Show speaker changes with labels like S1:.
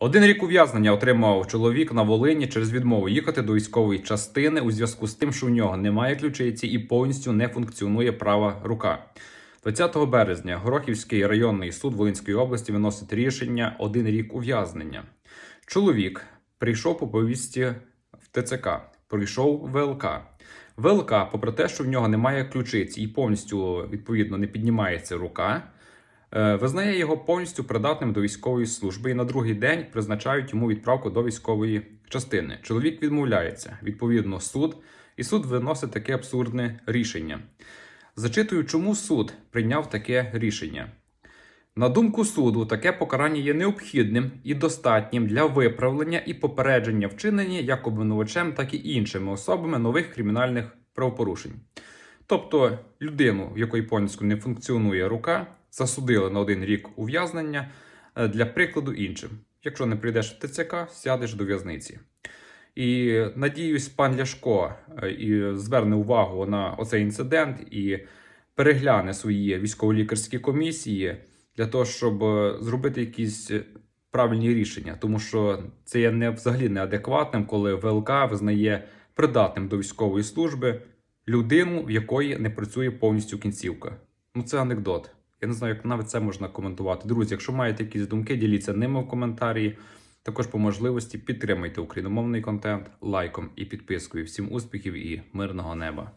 S1: Один рік ув'язнення отримав чоловік на Волині через відмову їхати до військової частини у зв'язку з тим, що в нього немає ключиці і повністю не функціонує права рука. 20 березня Горохівський районний суд Волинської області виносить рішення один рік ув'язнення. Чоловік прийшов по повісті в ТЦК, прийшов ВЛК. ВЛК, попри те, що в нього немає ключиці і повністю відповідно не піднімається рука, визнає його повністю придатним до військової служби і на другий день призначають йому відправку до військової частини. Чоловік відмовляється. Відповідно, суд, і суд виносить таке абсурдне рішення. Зачитую, чому суд прийняв таке рішення. На думку суду, таке покарання є необхідним і достатнім для виправлення і попередження вчинення як обвинувачем, так і іншими особами нових кримінальних правопорушень. Тобто людину, в якої повністю не функціонує рука, засудили на один рік ув'язнення е, для прикладу іншим. Якщо не прийдеш в ТЦК, сядеш до в'язниці. І надіюсь, пан Ляшко е, і зверне увагу на оцей інцидент і перегляне свої військово-лікарські комісії для того, щоб е, зробити якісь правильні рішення, тому що це є не взагалі неадекватним, коли ВЛК визнає придатним до військової служби людину, в якої не працює повністю кінцівка. Ну це анекдот. Я не знаю, як навіть це можна коментувати. Друзі, якщо маєте якісь думки, діліться ними в коментарі. Також по можливості підтримайте україномовний контент лайком і підпискою. Всім успіхів і мирного неба!